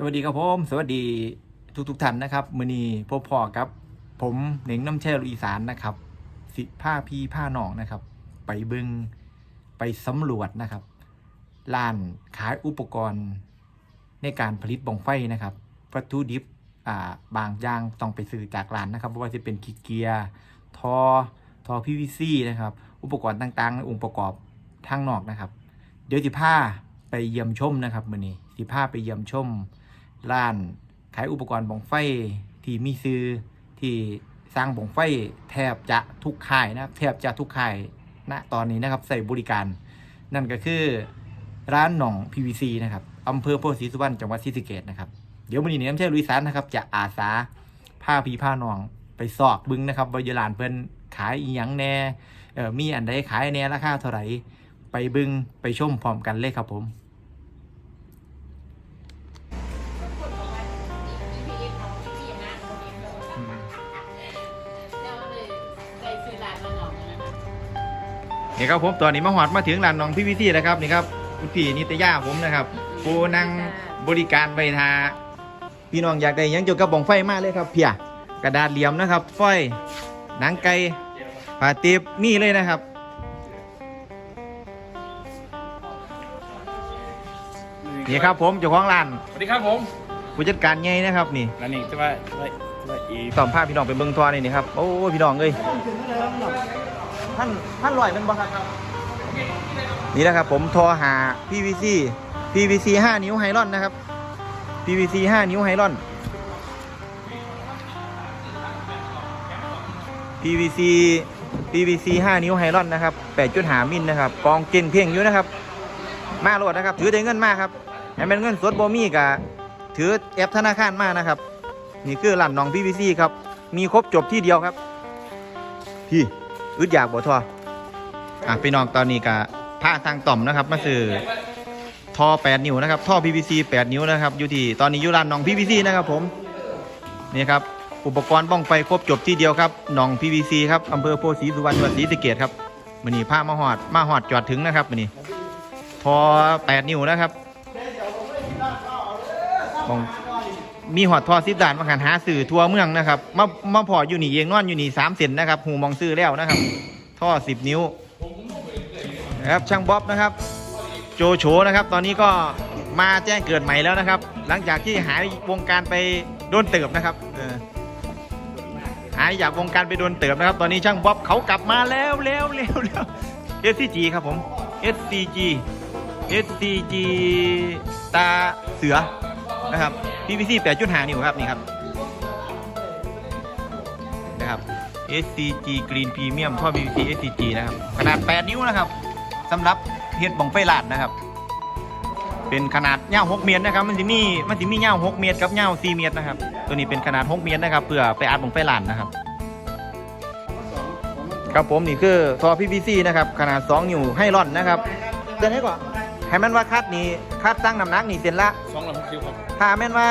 สวัสดีครับผมสวัสดีทุกทุกท่านนะครับมือนีพบพอครับ ผมเหน่งน้ำแช่ลูอีสานนะครับ สิผ้าพี่ผ้าหนองนะครับ ไปบิงไปสำรวจนะครับร้านขายอุปกรณ์ในการผลิตบองไฟนะครับวัตถุดิบอ่าบางอย่างต้องไปซื้อจากร้านนะครับเพราะว่าจะเป็นขี้เกียร์ทอทอ PVC นะครับ อุปกรณ์ต่างๆ องค์ประกอบทางนอกนะครับ เดี๋ยวสิผ้าไปเยี่ยมชมนะครับมือนี้สิผ้าไปเยี่ยมชม ร้านขายอุปกรณ์บองไฟที่มีซื้อที่สร้างบองไฟแทบจะทุกค่ายนะครับแทบจะทุกค่ายณตอนนี้นะครับใส่บริการ นั่นก็คือร้านหน่อง PVC นะครับอำเภอโพธิ์ศรีสุวรรณจังหวัดศรีสะเกษนะครับเดี๋ยววันนี้เนี่ยไม่ใช่ลุยสานนะครับ จะอาสาผ้าพีผ้าหนองไปสอกบึงนะครับว่าอยู่ร้านเพิ่นขายอีหยังแน่เออมีอันใดขายแน่ราคาเท่าไหร่ไปบึงไปชมพร้อมกันเลยครับผม นี่ครับผมตอนนี้มาหอดมาถึงร้านน้องพี่วิธีแล้วครับนี่ครับคุณพี่นิตยาผมนะครับผู้นั่งบริการไปทาพี่น้องอยากได้หยังเกี่ยวกับบ่องไฟมากเลยครับ เพียกระดาษเหลี่ยมนะครับไฟหนังไก่ผ้าติบมีเลยนะครับนี่ครับผมเจ้าของร้านสวัสดีครับผมผู้จัดการใหญ่นะครับนี่นั่นนี่จะว่าว่าว่าอีตอมภาพพี่น้องไปเบิ่งทัวร์นี่นี่ครับโอ้ยพี่น้องเอ้ย ท่านท่านลอยเป็นบ่ครับนี่นะครับผมทอหา PVC PVC 5 นิ้วไฮรอนนะครับ PVC 5 นิ้วไฮรอน PVC PVC 5 นิ้วไฮรอนนะครับ8.5มิลนะครับกองเก่งเพียงอยู่นะครับ มาโหลดนะครับ ถือได้เงินมากครับให้เป็นเงินสดโบมี่กับถือแอปธนาคารมากนะครับ นี่คือร้านน้อง PVC ครับ มีครบจบที่เดียวครับ พี่ อึดอยากบ่ทออะพี่น้องตอนนี้กะผ้าทางต่อมนะครับ มาซื้อท่อ 8 นิ้วนะครับ ท่อ PVC 8 นิ้วนะครับ อยู่ที่ตอนนี้อยู่ร้านน้อง PVC นะครับผม นี่ครับ อุปกรณ์บ้องไฟครบจบที่เดียวครับน้อง PVC ครับอำเภอโพธิ์ศรีสุวรรณจังหวัดศรีสะเกษครับมันนี่ผ้ามาหอด มาหอดจอดถึงนะครับมันนี่ท่อ 8 นิ้วนะครับบ้อง มีหอดทอสิบด่านมาหันหาสื่อทัวเมืองนะครับมามาพออยู่นี่เองนอนอยู่นี่สามเซนนะครับหูมองซื้อแล้วนะครับ ท่อสิบนิ้วนะครับช่างบ๊อบนะครับ โจโฉนะครับ ตอนนี้ก็มาแจ้งเกิดใหม่แล้วนะครับ หลังจากที่หายวงการไปโดนเติบนะครับหายจากวงการไปโดนเติบนะครับ ตอนนี้ช่างบ๊อบเขากลับมาแล้วแล้วแล้วแล้ว SCG ครับผม SCG SCG ตาเสือนะครับ PVC 8.5 นิ้วครับนี่ครับนะครับ SCG Green Premium ท่อ PVC SCG นะครับ ขนาด 8 นิ้วนะครับสำหรับเฮ็ดบ่องไฟลาดนะครับ เป็นขนาดยาว6เมตรนะครับ มันจะมีมันจะมียาว6เมตรกับยาว4เมตรนะครับ ตัวนี้เป็นขนาด 6 เมตรนะครับเพื่อไปอัดบ่องไฟลาดนะครับ ครับผมนี่คือท่อ PVC นะครับ ขนาด 2 นิ้วให้ร่อนนะครับเตือนให้ก่อน ให้มันว่าคัดนี้คัดตั้งน้ำหนักนี่เส้นละสองร้อยหกสิบครับถ้าแม่นว่า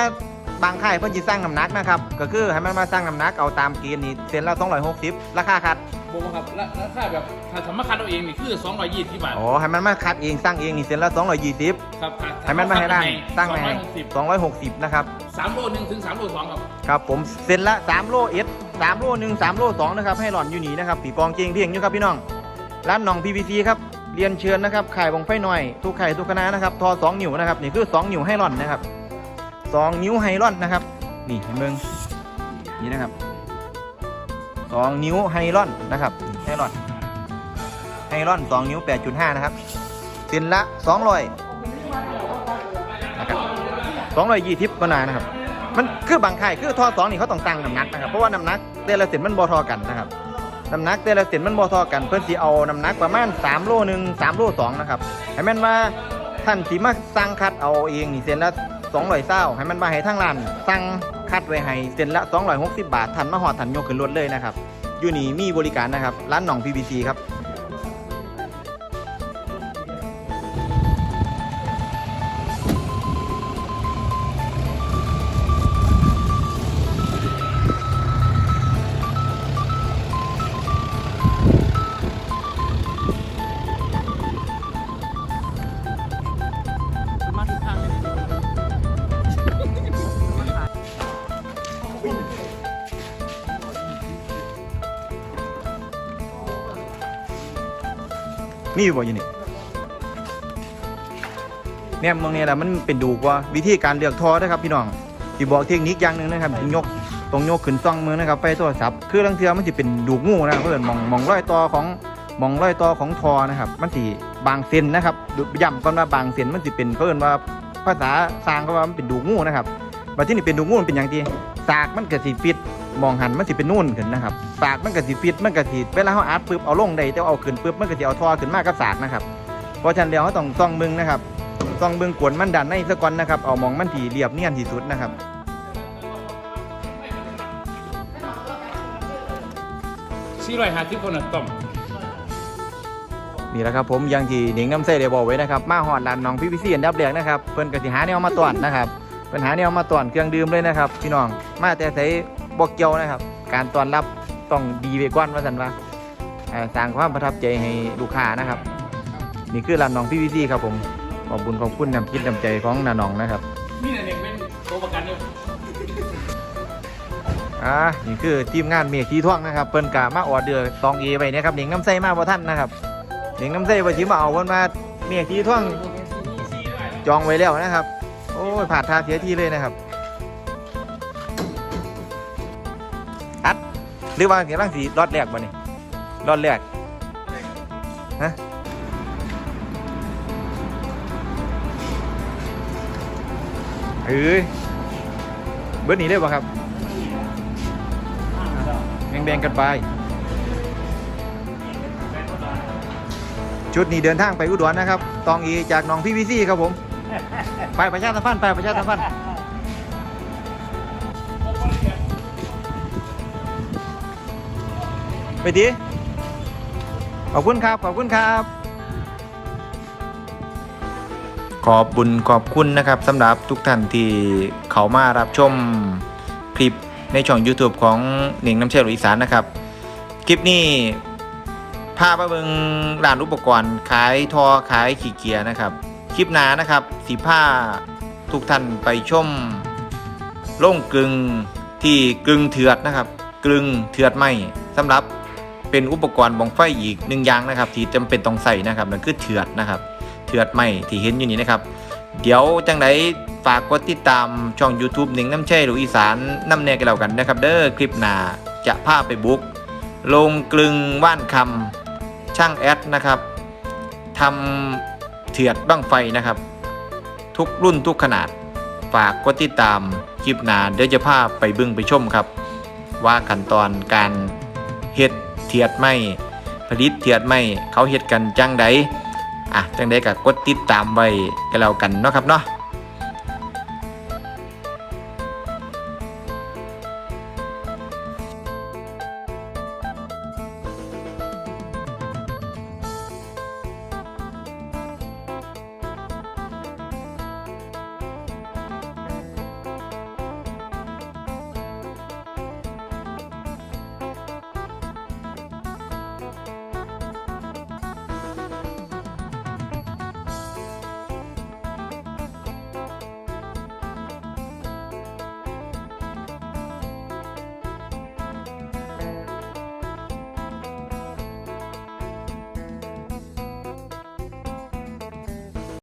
บางค่ายเพิ่นสิสร้างน้ำหนักนะครับ ก็คือให้มันมาสร้างน้ำหนักเอาตามเกณฑ์นี่เส้นละ260ราคาคัดบอกว่าครับแล้วแล้วถ้าแบบถ้าสามารถคัดเอาเองนี่คือสองร้อยยี่สิบบาทอ๋อให้มันมาคัดเองสร้างเองนี่เส้นละ220ครับให้มันมาให้ได้สร้างสองให้ร้อยหกสิบ260นะครับสามโลหนึ่งถึงสามโลสองครับครับผมเส้นละ3โลเอส3โล1 3โล2นะครับให้หล่อนอยู่นี่นะครับปีกองเจงเพียงอยู่ครับพี่น้องร้านหนอง PVC ครับ เรียนเชิญนะครับไขายบงไฟหน่อย ทุกไข่ทุกคณะนะครับ ทอ2นิ้วนะครับนี่คือ2นิ้วให้หล่อนนะครับ2นิ้วให้หล่อนนะครับ นี่เห็นเบิ่งนี่นะครับ2นิ้วไฮรอนนะครับไฮรอนไฮรอน2นิ้ว8.5นะครับเส้นละ200นะครับ200ยี่ทิปก็นานนะครับ มันคือบางค่คือทอสองนี่เขาต้องตั้งน้ำหนักนะครับ เพราะว่าน้ำหนักแต่ละเส้นมันบ่ทอกันนะครับ น้ำหนักแต่ละเส้นมันบ่เทอกัน เพื่อนสีเอาน้ำหนักประมาณ 3 โลหนึ่ง3โล2นะครับให้มันมาท่านสีมาสั่งคัดเอาเองนี่เส้นละ200เศร้าให้มันมาให้ทั้งร้านสั่งคัดไว้ให้เส้นละ 260 บาททันมาหอดทันยกขึ้นรถเลยนะครับอยู่นี่มีบริการนะครับร้านหนอง PVC ครับ มีอยู่บ่อยู่นี่เนี่ยมองเนี่ยแหละมันเป็นดูกว่าวิธีการเลือกทอนะครับพี่น้องที่บอกเทคนิคอย่างหนึ่งนะครับยกตรงโยกขึ้นซ่องมือนะครับไปโทรศัพท์คือลังเทือมันจะเป็นดูกงูนะครับเพื่อนมองมองร้อยต่อของมองร้อยต่อของทอนะครับ มันสิบางเส้นนะครับดูย้ำก่อนว่าบางเส้นมันสิเป็นเพื่อนว่าภาษาสร้างก็ว่ามันเป็นดูกงูนะครับบัดที่นี่เป็นดูกงูมันเป็นอย่างที่สากมันเก็สิฟิต มองหันมันสิเป็นนู่นขึ้นนะครับสากมันก็สิฟิตมันก็สิเวลาเขาอัดปุ๊บเอาลงได้แต่ว่าเอาขึ้นปุ๊บมันก็สิเอาทอขึ้นมากกับสากนะครับเพราะฉะนั้นเดี๋ยวเขาต้องต้องเบิ่งนะครับต้องเบิ่งกวนมันดันในซะก่อนนะครับเอามองมันที่เรียบเนียนที่สุดนะครับสี่ร้อยห้าสิบคนน่ะต้อมนี่แหละครับผมอยังที่หนิงน้ำเส้ได้บอกไว้นะครับมาหอดลานน้องพี่พี่ซีอันดับแรกนะครับเพิ่นก็สิหาแนวมาตอนนะครับเพิ่นหาแนวมาตอนเครื่องดื่มเลยนะครับ พี่น้องมาแต่ใส่ บอกเกียวนะครับ การต้อนรับต้องดีไปก่อนว่าสันว่าอ่าสร้างความประทับใจให้ลูกค้านะครับ นี่คือร้านน้องพี่พี่ซีครับผมขอบคุณขอบคุณน้ำคิดน้ำใจของนาน้องนะครับนี่น่ะเด็กเป็นตัวประกันเนี่ยอ่านี่คือทีมงานเมียขี้ท่วงนะครับเปิ้นกามาออเดอร์ตองเอไปเนี่ยครับหนิงน้ำใสมาบ่ท่านนะครับหนิงน้ำใสว่าสิมาเอาเพิ่นมาเมียขี้ท่วงจองไว้แล้วนะครับ โอ้ยผ่านทางเสียทีเลยนะครับ หรือว่าเสียร่างสีรอดแรกบ่นี่รอดแรกฮะเอ้ยเบิร์ดหนีได้ป่ะครับแบ่งๆกันไป ชุดนี้เดินทางไปอุดรนะครับ ตองอีจากหนองพี่วิซี่ครับผม ไปประชาสัมพันธ์ไปประชาสัมพันธ์ ไปดีขอบคุณครับ ขอบคุณครับ ขอบบุญขอบคุณนะครับสำหรับทุกท่านที่เขามารับชมคลิปในช่อง YouTube ของหนิงน้ำเชื่อหรืออีสานนะครับ คลิปนี้พาไปเบิงร้านอุปกรณ์ขายทอขายขี่เกียร์นะครับ คลิปหน้านะครับสีผ้าทุกท่านไปชมล่งกลึงที่กลึงเถือดนะครับกลึงเถือดไหมสำหรับ เป็นอุปกรณ์บองไฟอีกหนึ่งอย่างนะครับ ที่จำเป็นต้องใส่นะครับนั่นคือเถือดนะครับ เถือดไหมที่เห็นอยู่นี้นะครับ เดี๋ยวจังไดฝากกดติดตามช่อง YouTube หนิงน้ำแช่หรืออีสานน้ำแน่กันแล้วกันนะครับ เด้อคลิปหน้าจะพาไปบุกลงกลึงว่านคำช่างแอดนะครับทำเถือดบ้างไฟนะครับ ทุกรุ่นทุกขนาด ฝากกดติดตามคลิปหน้าเดี๋ยวจะพาไปบึ้งไปชมครับ ว่าขั้นตอนการ เทียดไม่ผลิตเทียดไม่เขาเฮ็ดกันจังใดอะจังใดก็กดติดตามไว้กันแล้วกันเนาะครับเนาะ